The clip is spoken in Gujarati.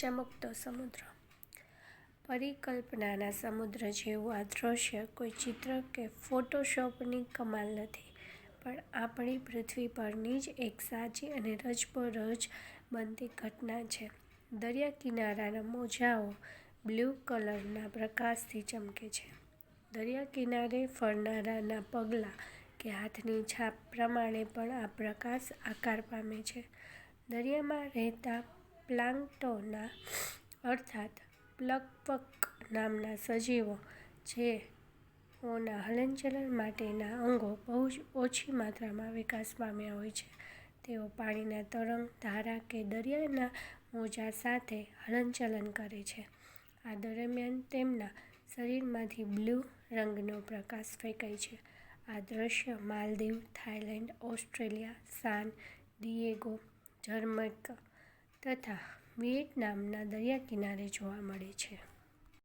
ચમકતો સમુદ્ર પરિકલ્પનાના સમુદ્ર જેવું આ દૃશ્ય કોઈ ચિત્ર કે ફોટોશોપની કમાલ નથી, પણ આપણી પૃથ્વી પરની જ એક સાચી અને રજબરજ બનતી ઘટના છે. દરિયા કિનારાના મોજાઓ બ્લુ કલરના પ્રકાશથી ચમકે છે. દરિયા કિનારે ફરનારાના પગલાં કે હાથની છાપ પ્રમાણે પણ આ પ્રકાશ આકાર પામે છે. દરિયામાં રહેતા પ્લાન્ક્ટોન અર્થાત પ્લવક નામના સજીવો જેઓના હલનચલન માટેના અંગો બહુ જ ઓછી માત્રામાં વિકાસ પામ્યા હોય છે, તેઓ પાણીના તરંગ, ધારા કે દરિયાના મોજા સાથે હલનચલન કરે છે. આ દરમિયાન તેમના શરીરમાંથી બ્લુ રંગનો પ્રકાશ ફેંકાય છે. આ દૃશ્ય Maldives, Thailand Australia, San Diego, Jamaica તથા વિયેટનામના દરિયાકિનારે જોવા મળે છે.